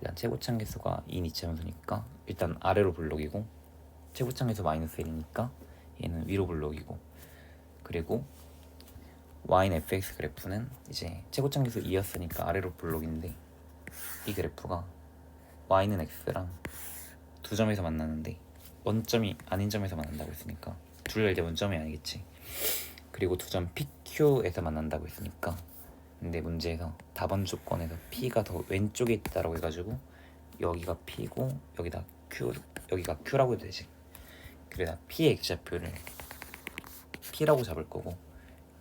일단 최고창 개수가 2인 이차함수니까 일단 아래로 블록이고 최고창 개수 마이너스 1이니까 얘는 위로 블록이고. 그리고 y는 fx 그래프는 이제 최고창 개수 2였으니까 아래로 블록인데 이 그래프가 y는 x랑 두 점에서 만나는데 원점이 아닌 점에서 만난다고 했으니까 둘 이제 원점이 아니겠지. 그리고 두 점 PQ에서 만난다고 했으니까 근데 문제에서 답안 조건에서 P가 더 왼쪽에 있다라고 해가지고 여기가 P고 여기다 Q 여기가 Q라고 해도 되지. 그래서 P의 x좌표를 P라고 잡을 거고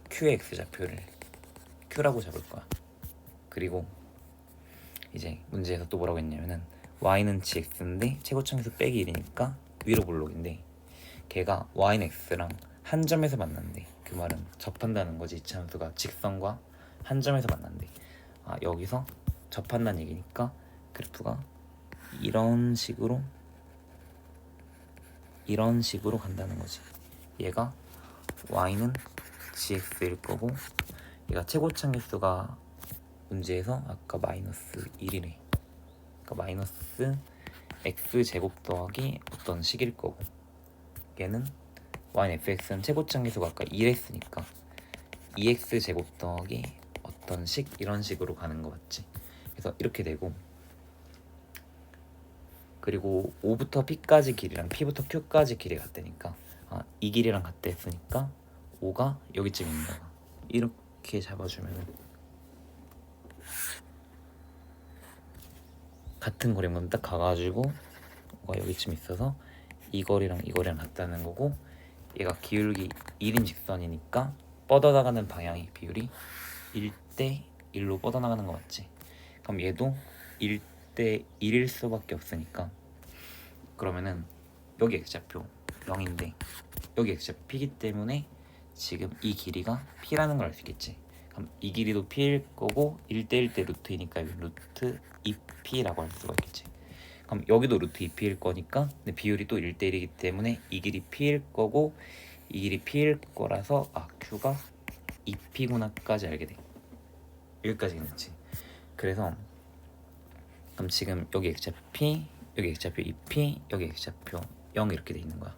Q의 x좌표를 Q라고 잡을 거야. 그리고 이제 문제에서 또 뭐라고 했냐면은 y는 gx인데 최고점에서 빼기 1이니까 위로 블록인데 걔가 y는 x랑 한 점에서 만난대 그 말은 접한다는 거지. 이차함수가 직선과 한 점에서 만난대 아 여기서 접한다는 얘기니까 그래프가 이런 식으로 이런 식으로 간다는 거지. 얘가 y는 gx일 거고 얘가 최고점 개수가 문제에서 아까 마이너스 1이래 그러니까 마이너스 x 제곱 더하기 어떤 식일 거고 얘는 y는 fx는 최고점 개수가 아까 2했으니까 2x 제곱 더하기 어떤 식 이런 식으로 가는 거 맞지? 그래서 이렇게 되고. 그리고 5부터 p까지 길이랑 p부터 q까지 길이 같다니까. 아, 이 길이랑 같다 했으니까 5가 여기쯤 있는 거야. 이렇게 잡아주면은 같은 거리만 딱 가가지고 뭐가 여기쯤 있어서 이 거리랑 이 거리랑 같다는 거고 얘가 기울기 1인 직선이니까 뻗어나가는 방향의 비율이 1대 1로 뻗어나가는 거 맞지? 그럼 얘도 1대 1일 수밖에 없으니까 그러면은 여기 x좌표 0인데 여기 x좌표 p기 때문에 지금 이 길이가 p라는 걸 알 수 있겠지 그럼 이 길이도 p일 거고 1대 1 대 루트이니까 루트 2p라고 할 수가 있겠지 그럼 여기도 루트 2p일 거니까 근데 비율이 또 1대 1이기 때문에 이 길이 p일 거고 이 길이 p일 거라서 아 q가 2p구나까지 알게 돼. 여기까지 괜찮지. 그래서 그럼 지금 여기 x좌표 p 여기 x좌표 2p 여기 x좌표 0 이렇게 돼 있는 거야.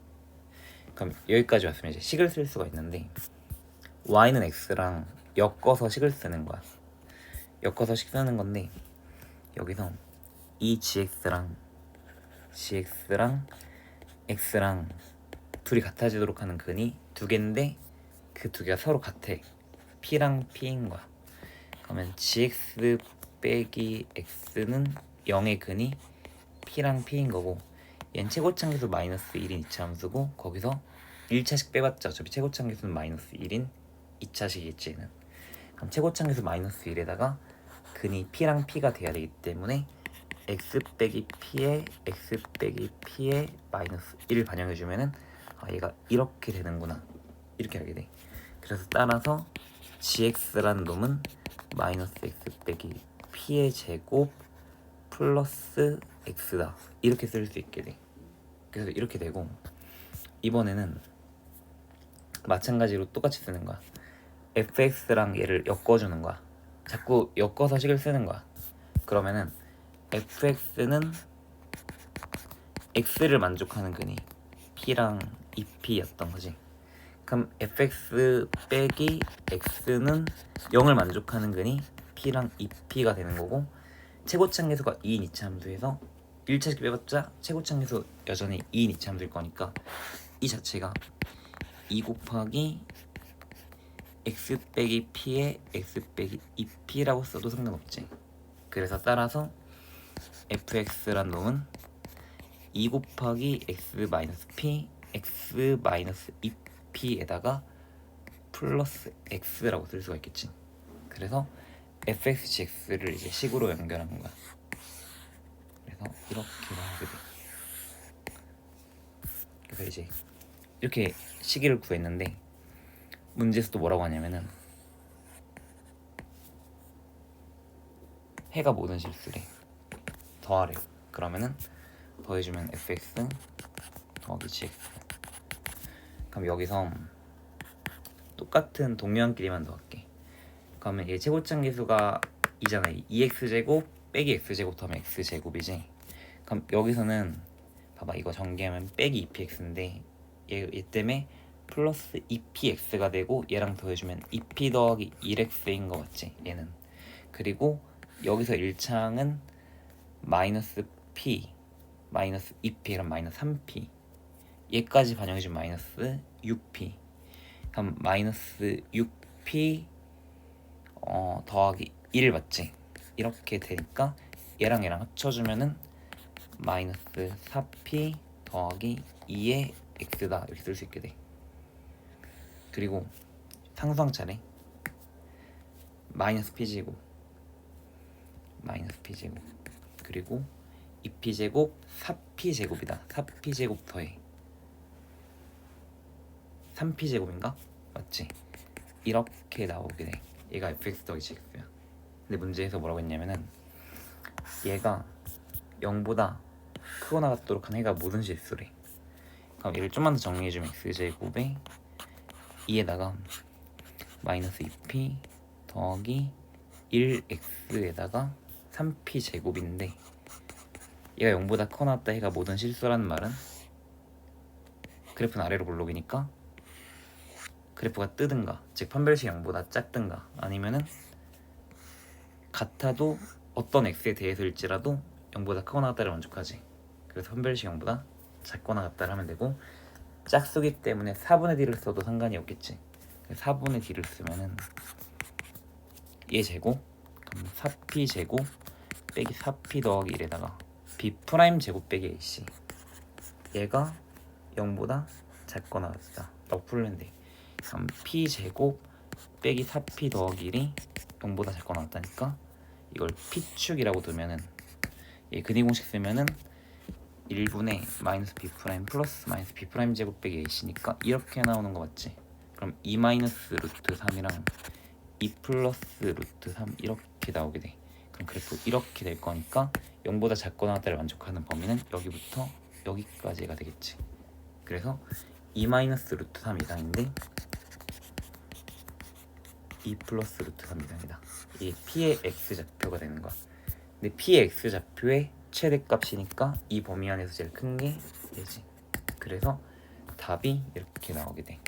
그럼 여기까지 왔으면 이제 식을 쓸 수가 있는데 y는 x랑 엮어서 식을 쓰는 거야. 엮어서 식 쓰는 건데 여기서 이 gx랑 gx랑 x랑 둘이 같아지도록 하는 근이 두 개인데 그 두 개가 서로 같아 p랑 p인 거야. 그러면 gx 빼기 x는 0의 근이 p랑 p인 거고 얘는 최고창 계수 마이너스 1인 2차 함수고 거기서 1차식 빼봤자 어차피 최고창 계수는 마이너스 1인 2차식이겠지 얘는. 그럼 최고창 계수 마이너스 1에다가 근이 p랑 p가 돼야 되기 때문에 x 빼기 p에 x 빼기 p에 마이너스 1을 반영해주면은 아 얘가 이렇게 되는구나. 이렇게 알게 돼. 그래서 따라서 gx라는 놈은 마이너스 x 빼기 p의 제곱 플러스 x다. 이렇게 쓸 수 있게 돼. 그래서 이렇게 되고 이번에는 마찬가지로 똑같이 쓰는 거야. fx랑 얘를 엮어주는 거야. 자꾸 엮어서 식을 쓰는 거야. 그러면은 fx는 x를 만족하는 근이 p랑 2p였던 거지 그럼 fx 빼기 x는 0을 만족하는 근이 p랑 2p가 되는 거고 최고창 계수가 2인 2차 함수에서 1차식 빼봤자 최고창 계수 여전히 2인 2차 함수일 거니까 이 자체가 2 곱하기 x 빼기 p에 x 빼기 2p라고 써도 상관없지. 그래서 따라서 fx란 놈은 2 곱하기 x 마이너스 p x 마이너스 2p에다가 플러스 x라고 쓸 수가 있겠지. 그래서 fxgx를 이제 식으로 연결하는 거야. 그래서 이렇게 나오게 돼. 그래서 이제 이렇게 시기를 구했는데 문제에서 또 뭐라고 하냐면은 해가 모든 실수래 더하래. 그러면은 더해주면 fx 더하기 gx 그럼 여기서 똑같은 동료한끼리만 더할게. 그러면 얘 최고점 계수가 2잖아. 2x 제곱 빼기 x제곱 더하면 x제곱이지. 그럼 여기서는 봐봐 이거 전개하면 빼기 2px인데 얘, 얘 때문에 플러스 2px가 되고 얘랑 더해주면 2p 더하기 1x인 거 맞지? 얘는. 그리고 여기서 1창은 마이너스 p 마이너스 2p 그럼 마이너스 3p 얘까지 반영해주면 마이너스 6p 그럼 마이너스 6p 어, 더하기 1 맞지? 이렇게 되니까 얘랑 얘랑 합쳐주면은 마이너스 4p 더하기 2의 x다. 이렇게 쓸 수 있게 돼. 그리고 상수항 차례. 마이너스 p제곱. 마이너스 p제곱. 그리고 2p제곱 4p제곱이다. 4p제곱 더해 3p제곱인가? 맞지? 이렇게 나오게 돼 얘가 fx 더하기 gx야 근데 문제에서 뭐라고 했냐면은 얘가 0보다 크거나 같도록 한 해가 모든 실수래 그럼 얘를 좀만 더 정리해주면 x제곱에 2에다가 마이너스 2p 더하기 1x에다가 3p 제곱인데 얘가 0보다 커 나왔다 해가 모든 실수라는 말은 그래프는 아래로 볼록이니까 그래프가 뜨든가 즉 판별식 0보다 작든가 아니면은 같아도 어떤 x에 대해서일지라도 0보다 크거나 같다를 만족하지. 그래서 판별식 0보다 작거나 같다를 하면 되고 짝수기 때문에 4분의 d를 써도 상관이 없겠지. 4분의 d를 쓰면은 얘 제곱 그럼 4p 제곱 빼기 4p 더하기 1에다가 b 프라임 제곱 빼기 ac 얘가 0보다 작거나 같다. 라고 풀면 돼 그럼 p 제곱 빼기 4p 더하기 1이 0보다 작거나 같다니까 이걸 p축이라고 두면은 얘 근위 공식 쓰면은 1분의 마이너스 b 프라임 플러스 마이너스 b 프라임 제곱 빼기 ac니까 이렇게 나오는 거 맞지? 그럼 2 마이너스 루트 3이랑 2 플러스 루트 3 이렇게 나오게 돼. 그럼 그래프 이렇게 될 거니까 0보다 작거나 같다를 만족하는 범위는 여기부터 여기까지가 되겠지. 그래서 2 마이너스 루트 3 이상인데 2 플러스 루트 3 이상이다. 이게 p의 x 좌표가 되는 거야. 근데 p의 x 좌표의 최대값이니까 이 범위 안에서 제일 큰 게 얘지. 그래서 답이 이렇게 나오게 돼.